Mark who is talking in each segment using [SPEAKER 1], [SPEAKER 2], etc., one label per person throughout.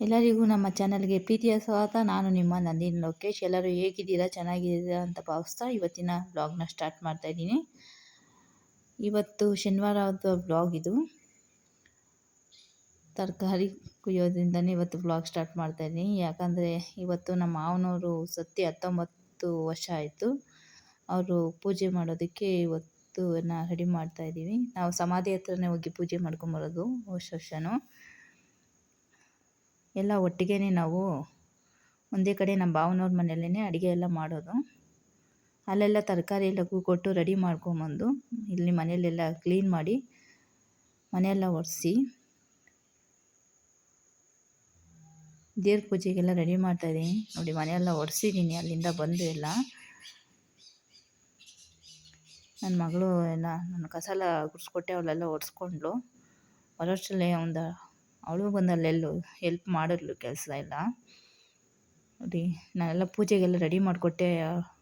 [SPEAKER 1] ಎಲ್ಲರಿಗೂ ನಮ್ಮ ಚಾನಲ್ಗೆ ಪ್ರೀತಿಯ ಸ್ವಾಗತ. ನಾನು ನಿಮ್ಮ ನಂದಿನಿ ಲೋಕೇಶ್. ಎಲ್ಲರೂ ಹೇಗಿದ್ದೀರಾ? ಚೆನ್ನಾಗಿದ್ದೀರಾ ಅಂತ ಭಾವಿಸ್ತಾ ಇವತ್ತಿನ ಬ್ಲಾಗ್ನ ಸ್ಟಾರ್ಟ್ ಮಾಡ್ತಾ ಇದ್ದೀನಿ. ಇವತ್ತು ಶನಿವಾರದ ಬ್ಲಾಗ್ ಇದು. ತರಕಾರಿ ಕುಯ್ಯೋದ್ರಿಂದನೇ ಇವತ್ತು ಬ್ಲಾಗ್ ಸ್ಟಾರ್ಟ್ ಮಾಡ್ತಾ ಇದ್ದೀನಿ. ಯಾಕಂದರೆ ಇವತ್ತು ನಮ್ಮ ಮಾವನವರು ಸತ್ತಿ ಹತ್ತೊಂಬತ್ತು ವರ್ಷ ಆಯಿತು. ಅವರು ಪೂಜೆ ಮಾಡೋದಕ್ಕೆ ಇವತ್ತು ರೆಡಿ ಮಾಡ್ತಾ ಇದ್ದೀವಿ. ನಾವು ಸಮಾಧಿ ಹತ್ರನೇ ಹೋಗಿ ಪೂಜೆ ಮಾಡ್ಕೊಂಬರೋದು ವರ್ಷ ವರ್ಷವೂ ಎಲ್ಲ ಒಟ್ಟಿಗೆ ನಾವು ಒಂದೇ ಕಡೆ ನಮ್ಮ ಭಾವನವ್ರ ಮನೆಯಲ್ಲೇ ಅಡುಗೆ ಎಲ್ಲ ಮಾಡೋದು. ಅಲ್ಲೆಲ್ಲ ತರಕಾರಿ ಎಲ್ಲ ಕೊಟ್ಟು ರೆಡಿ ಮಾಡ್ಕೊಂಬಂದು ಇಲ್ಲಿ ಮನೆಯಲ್ಲೆಲ್ಲ ಕ್ಲೀನ್ ಮಾಡಿ ಮನೆಯೆಲ್ಲ ಒರೆಸಿ ದೇವ್ರ ಪೂಜೆಗೆಲ್ಲ ರೆಡಿ ಮಾಡ್ತಾಯಿದ್ದೀನಿ ನೋಡಿ ಮನೆಯೆಲ್ಲ ಒರೆಸಿದ್ದೀನಿ ಅಲ್ಲಿಂದ ಬಂದು ಎಲ್ಲ. ನನ್ನ ಮಗಳು ಎಲ್ಲ ನನ್ನ ಕಸಲ ಗುಡಿಸ್ಕೊಟ್ಟೆ, ಅವಳೆಲ್ಲ ಒರೆಸ್ಕೊಂಡ್ಳು. ಹೊರಷ್ಟಲ್ಲೇ ಒಂದು ಅವಳು ಬಂದು ಅಲ್ಲೆಲ್ಲೂ ಹೆಲ್ಪ್ ಮಾಡಿದ್ಲು ಕೆಲಸ ಎಲ್ಲ. ನೋಡಿ, ನಾನೆಲ್ಲ ಪೂಜೆಗೆಲ್ಲ ರೆಡಿ ಮಾಡಿಕೊಟ್ಟೆ,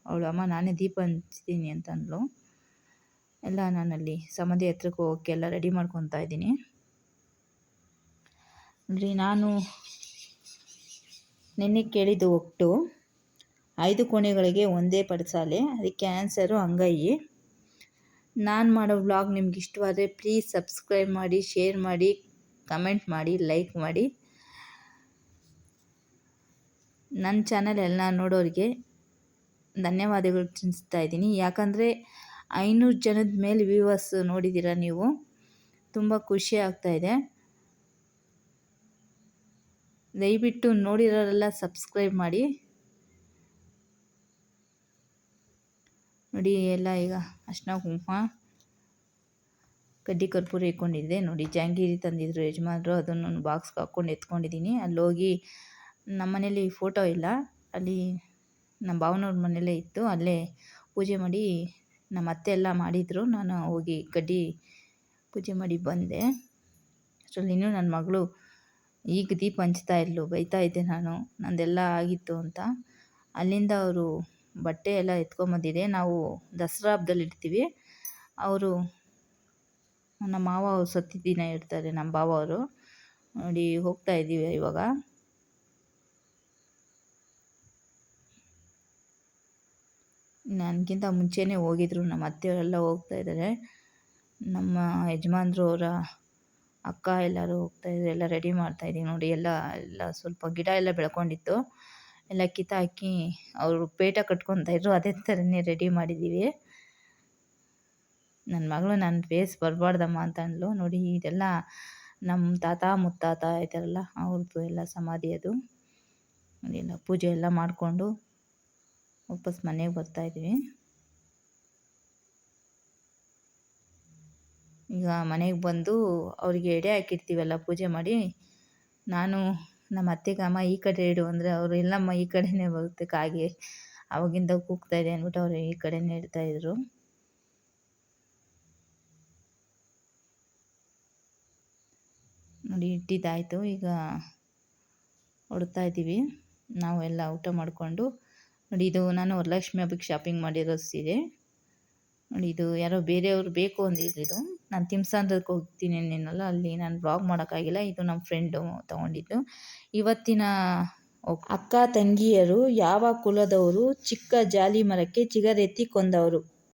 [SPEAKER 1] ಅವಳು ಅಮ್ಮ ನಾನೇ ದೀಪ ಹಂಚ್ತೀನಿ ಅಂತ ಅಂದ್ಲು. ಎಲ್ಲ ನಾನಲ್ಲಿ ಸಮಾಧಿ ಹತ್ರಕ್ಕೆ ಹೋಗಿ ಎಲ್ಲ ರೆಡಿ ಮಾಡ್ಕೊತಾ ಇದ್ದೀನಿ. ನೋಡಿ, ನಾನು ನಿನ್ನೆ ಕೇಳಿದ್ದು ಒಟ್ಟು ಐದು ಕೋಣೆಗಳಿಗೆ ಒಂದೇ ಪಡಸಾಲೆ ಅದಕ್ಕೆ ಆನ್ಸರು ಅಂಗೈ. ನಾನು ಮಾಡೋ ವ್ಲಾಗ್ ನಿಮ್ಗೆ ಇಷ್ಟವಾದರೆ ಪ್ಲೀಸ್ ಸಬ್ಸ್ಕ್ರೈಬ್ ಮಾಡಿ ಶೇರ್ ಮಾಡಿ ಕಮೆಂಟ್ ಮಾಡಿ, ಲೈಕ್ ಮಾಡಿ. ನನ್ನ ಚಾನಲ್ ಎಲ್ಲ ನೋಡೋರಿಗೆ ಧನ್ಯವಾದಗಳು ತಿಳಿಸ್ತಾ ಇದ್ದೀನಿ. ಯಾಕಂದರೆ ಐನೂರು ಜನದ ಮೇಲೆ ವ್ಯೂವರ್ಸ್ ನೋಡಿದ್ದೀರ ನೀವು? ತುಂಬ ಖುಷಿ ಆಗ್ತಾಯಿದೆ ದಯವಿಟ್ಟು ನೋಡಿರೋರೆಲ್ಲ ಸಬ್ಸ್ಕ್ರೈಬ್ ಮಾಡಿ. ನೋಡಿ ಎಲ್ಲ ಈಗ ಅರ್ಶಿನ ಕುಂಕುಮ ಕಡ್ಡಿ ಕರ್ಪೂರ ಇಟ್ಕೊಂಡಿದ್ದೆ. ನೋಡಿ ಜಹಾಂಗೀರಿ ತಂದಿದ್ರು ಯಜಮಾನ್ರು. ಅದನ್ನು ಬಾಕ್ಸ್ಗೆ ಹಾಕ್ಕೊಂಡು ಎತ್ಕೊಂಡಿದ್ದೀನಿ. ಅಲ್ಲಿ ಹೋಗಿ ನಮ್ಮ ಮನೇಲಿ ಫೋಟೋ ಇಲ್ಲ. ಅಲ್ಲಿ ನಮ್ಮ ಭಾವನವ್ರ ಮನೆಯಲ್ಲೇ ಇತ್ತು. ಅಲ್ಲೇ ಪೂಜೆ ಮಾಡಿ ನಮ್ಮ ಅತ್ತೆ ಎಲ್ಲ ಮಾಡಿದರು. ನಾನು ಹೋಗಿ ಕಡ್ಡಿ ಪೂಜೆ ಮಾಡಿ ಬಂದೆ. ಅಷ್ಟರಲ್ಲಿ ಇನ್ನೂ ನನ್ನ ಮಗಳು ಈಗ ದೀಪ ಹಂಚ್ತಾ ಇರಲು ಬೈತಾ ಇದ್ದೆ ನಾನು. ನಂದೆಲ್ಲ ಆಗಿತ್ತು ಅಂತ. ಅಲ್ಲಿಂದ ಅವರು ಬಟ್ಟೆ ಎಲ್ಲ ಎತ್ಕೊಂಬಂದಿದೆ. ನಾವು ದಸರಾ ಹಬ್ಬದಲ್ಲಿ ಇಡ್ತೀವಿ. ಅವರು ನಮ್ಮ ಮಾವ ಸತ್ತಿ ದಿನ ಇರ್ತಾರೆ, ನಮ್ಮ ಭಾವ ಅವರು. ನೋಡಿ, ಹೋಗ್ತಾ ಇದ್ದೀವಿ ಇವಾಗ. ನನಗಿಂತ ಮುಂಚೆನೇ ಹೋಗಿದ್ರು, ನಮ್ಮ ಅತ್ತೆಯವರೆಲ್ಲ ಹೋಗ್ತಾ ಇದ್ದಾರೆ. ನಮ್ಮ ಯಜಮಾನ್ರು ಅವರ ಅಕ್ಕ ಎಲ್ಲರೂ ಹೋಗ್ತಾ ಇದ್ದಾರೆ, ಎಲ್ಲ ರೆಡಿ ಮಾಡ್ತಾ ಇದ್ದೀವಿ. ನೋಡಿ, ಎಲ್ಲ ಎಲ್ಲ ಸ್ವಲ್ಪ ಗಿಡ ಎಲ್ಲ ಬೆಳ್ಕೊಂಡಿತ್ತು. ಎಲ್ಲ ಕಿತ್ತಾಕಿ, ಅವರು ಪೇಟ ಕಟ್ಕೊತಾ ಇದ್ರು, ಅದೇ ಥರನೇ ರೆಡಿ ಮಾಡಿದ್ದೀವಿ. ನನ್ನ ಮಗಳು ನನ್ನ ಫೇಸ್ ಬರಬಾರ್ದಮ್ಮ ಅಂತ ಅಂದ್ಲು. ನೋಡಿ, ಇದೆಲ್ಲ ನಮ್ಮ ತಾತ ಮುತ್ತಾತ ಇದ್ದಾರಲ್ಲ ಅವ್ರದ್ದು ಎಲ್ಲ ಸಮಾಧಿ ಅದು. ಎಲ್ಲ ಪೂಜೆ ಎಲ್ಲ ಮಾಡಿಕೊಂಡು ವಾಪಸ್ ಮನೆಗೆ ಬರ್ತಾಯಿದ್ದೀವಿ ಈಗ ಮನೆಗೆ ಬಂದು ಅವರಿಗೆ ಎಡೆ ಹಾಕಿರ್ತೀವಲ್ಲ, ಪೂಜೆ ಮಾಡಿ. ನಾನು ನಮ್ಮ ಅತ್ತೆಗೆ ಅಮ್ಮ ಈ ಕಡೆ ಇಡು ಅಂದರೆ ಅವರು, ಇಲ್ಲಮ್ಮ, ಈ ಕಡೆನೇ ಬರುತ್ತೆ ಕಾಗೆ. ಅವಾಗಿಂದ ಕೂಗ್ತಾ ಇದೆ ಅಂದ್ಬಿಟ್ಟು ಅವರು ಈ ಕಡೆನೇ ಇಡ್ತಾಯಿದ್ರು ನೋಡಿ ಇಟ್ಟಿದ್ದಾಯಿತು. ಈಗ ಹೊಡ್ತಾ ಇದ್ದೀವಿ ನಾವು ಎಲ್ಲ ಊಟ ಮಾಡಿಕೊಂಡು ನೋಡಿ ಇದು ನಾನು ವರಲಕ್ಷ್ಮಿ ಹಬ್ಬಕ್ಕೆ ಶಾಪಿಂಗ್ ಮಾಡಿರೋ ಸೀರೆ. ನೋಡಿ ಇದು ಯಾರೋ ಬೇರೆಯವ್ರು ಬೇಕು ಅಂದಿದ್ರು ಇದು. ನಾನು ತಿಮ್ಸಾಂದ್ರಕ್ಕೆ ಹೋಗ್ತೀನಿ ಅನ್ನಲ್ಲ ಅಲ್ಲಿ ನಾನು ಬ್ಲಾಗ್ ಮಾಡೋಕ್ಕಾಗಿಲ್ಲ. ಇದು ನಮ್ಮ ಫ್ರೆಂಡು ತೊಗೊಂಡಿದ್ದು. ಇವತ್ತಿನ ಅಕ್ಕ ತಂಗಿಯರು ಯಾವ ಕುಲದವರು ಚಿಕ್ಕ ಜಾಲಿ ಮರಕ್ಕೆ ಚಿಗರೆತ್ತಿ ಕೊಂದವರು.